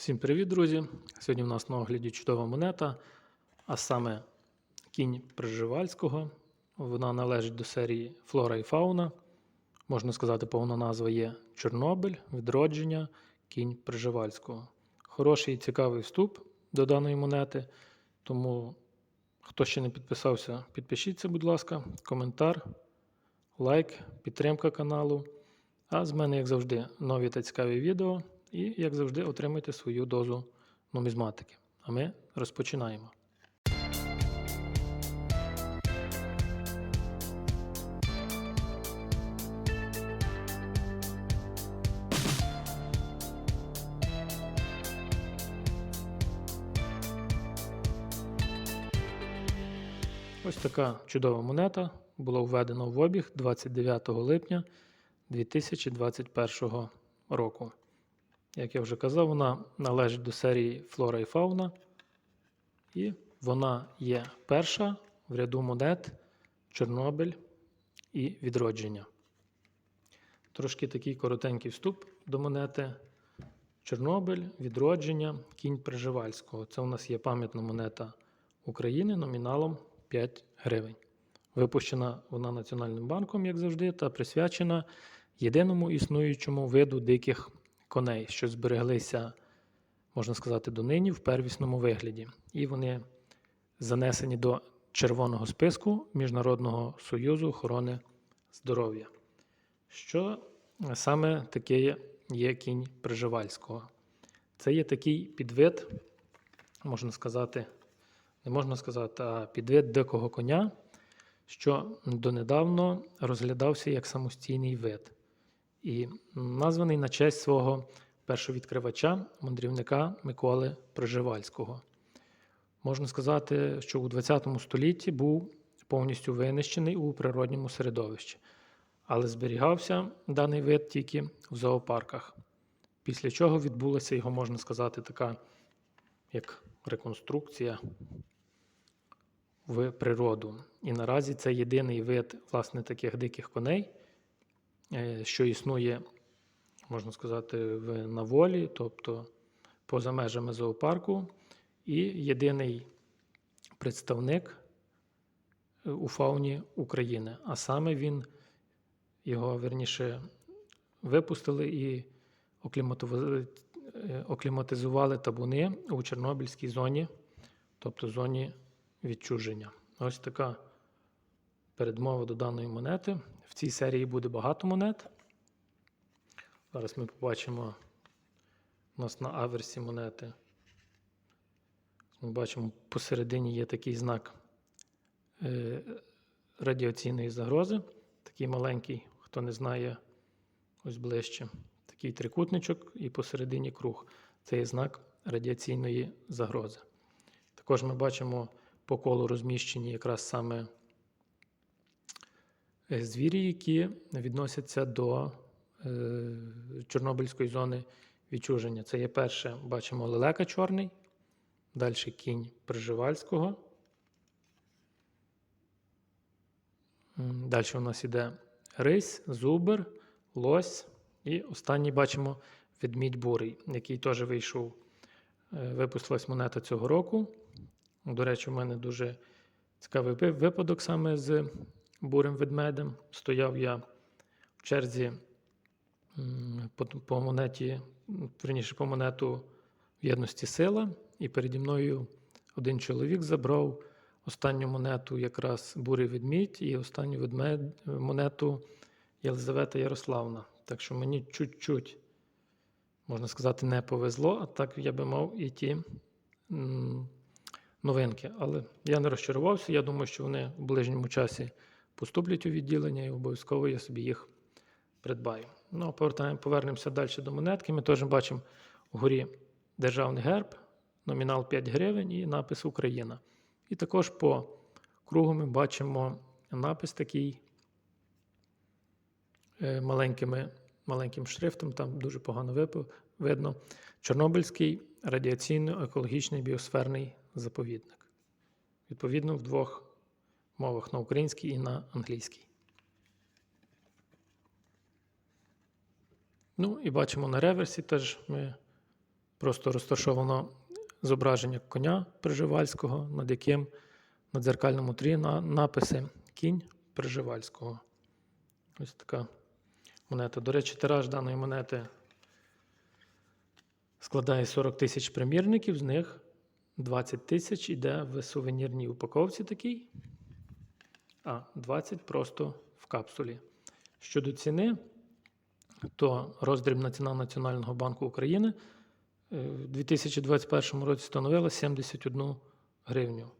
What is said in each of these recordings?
Всім привіт, друзі! Сьогодні в нас на огляді чудова монета, а саме кінь Пржевальського. Вона належить до серії Флора і Фауна. Можна сказати, повна назва є Чорнобиль, відродження, кінь Пржевальського. Хороший і цікавий вступ до даної монети. Тому, хто ще не підписався, підпишіться, будь ласка, коментар, лайк, підтримка каналу. А з мене, як завжди, нові та цікаві відео. І, як завжди, отримайте свою дозу нумізматики. А ми розпочинаємо. Ось така чудова монета була введена в обіг 29 липня 2021 року. Як я вже казав, вона належить до серії Флора і Фауна. І вона є перша в ряду монет Чорнобиль і відродження. Трошки такий коротенький вступ до монети. Чорнобиль, відродження, кінь Пржевальського. Це у нас є пам'ятна монета України номіналом 5 гривень. Випущена вона Національним банком, як завжди, та присвячена єдиному існуючому виду диких коней, що збереглися, можна сказати, донині в первісному вигляді. І вони занесені до червоного списку Міжнародного союзу охорони здоров'я. Що саме таке є кінь Пржевальського? Це є такий підвид, можна сказати, не можна сказати, а підвид дикого коня, що донедавно розглядався як самостійний вид і названий на честь свого першовідкривача, мандрівника Миколи Проживальського. Можна сказати, що у ХХ столітті був повністю винищений у природньому середовищі, але зберігався даний вид тільки в зоопарках, після чого відбулася його, можна сказати, така як реконструкція в природу. І наразі це єдиний вид власне таких диких коней, що існує, можна сказати, на волі, тобто поза межами зоопарку, і єдиний представник е, у фауні України. А саме він його верніше випустили і окліматизували, окліматизували табуни у Чорнобильській зоні, тобто зоні відчуження. Ось така передмова до даної монети. В цій серії буде багато монет. Зараз ми побачимо у нас на аверсі монети. Ми бачимо, посередині є такий знак е, радіаційної загрози. Такий маленький, хто не знає, ось ближче. Такий трикутничок і посередині круг. Це є знак радіаційної загрози. Також ми бачимо по колу розміщені якраз саме звірі, які відносяться до е, Чорнобильської зони відчуження. Це є перше, бачимо лелека чорний, далі кінь Пржевальського. Далі у нас іде рись, зубр, лось. І останній бачимо ведмідь бурий, який теж вийшов, е, випустилась монета цього року. До речі, у мене дуже цікавий випадок саме з бурим ведмедем. Стояв я в черзі по, по монеті, верніше по монету в єдності сила, і переді мною один чоловік забрав останню монету якраз бурий ведмідь і останню ведмед, монету Єлизавета Ярославна. Так що мені чуть-чуть, можна сказати, не повезло, а так я би мав і ті новинки. Але я не розчарувався. Я думаю, що вони в ближньому часі поступлять у відділення і обов'язково я собі їх придбаю. Ну, повернемося далі до монетки. Ми теж бачимо вгорі державний герб, номінал 5 гривень і напис Україна. І також по кругу ми бачимо напис такий е, маленькими, маленьким шрифтом, там дуже погано видно. Чорнобильський радіаційно-екологічний біосферний заповідник. Відповідно, в двох мовах на українській і на англійській. Ну і бачимо на реверсі теж ми просто розташовано зображення коня Приживальського, над яким на дзеркальному трі на написи Кінь Приживальського. Ось така монета. До речі, тираж даної монети складає 40 тисяч примірників, з них 20 тисяч йде в сувенірній упаковці такій, а 20 просто в капсулі. Щодо ціни, то роздрібна ціна Національного банку України е, в 2021 році становила 71 гривню.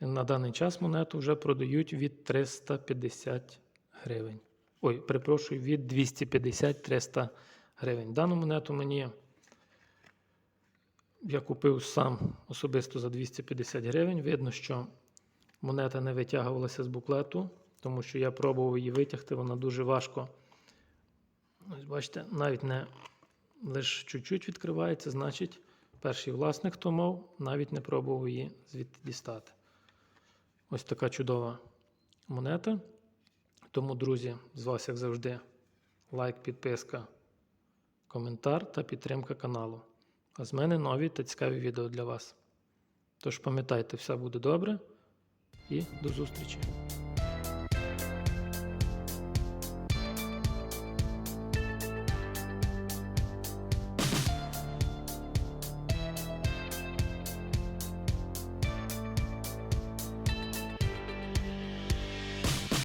На даний час монету вже продають від 350 гривень. Ой, перепрошую, від 250-300 гривень. Дану монету мені я купив сам особисто за 250 гривень. Видно, що монета не витягувалася з буклету, тому що я пробував її витягти, вона дуже важко. Ось бачите, навіть не лише чуть-чуть відкривається, значить, перший власник, хто мав, навіть не пробував її звідти дістати. Ось така чудова монета. Тому, друзі, з вас, як завжди, лайк, підписка, коментар та підтримка каналу. А з мене нові та цікаві відео для вас. Тож пам'ятайте, все буде добре і до зустрічі!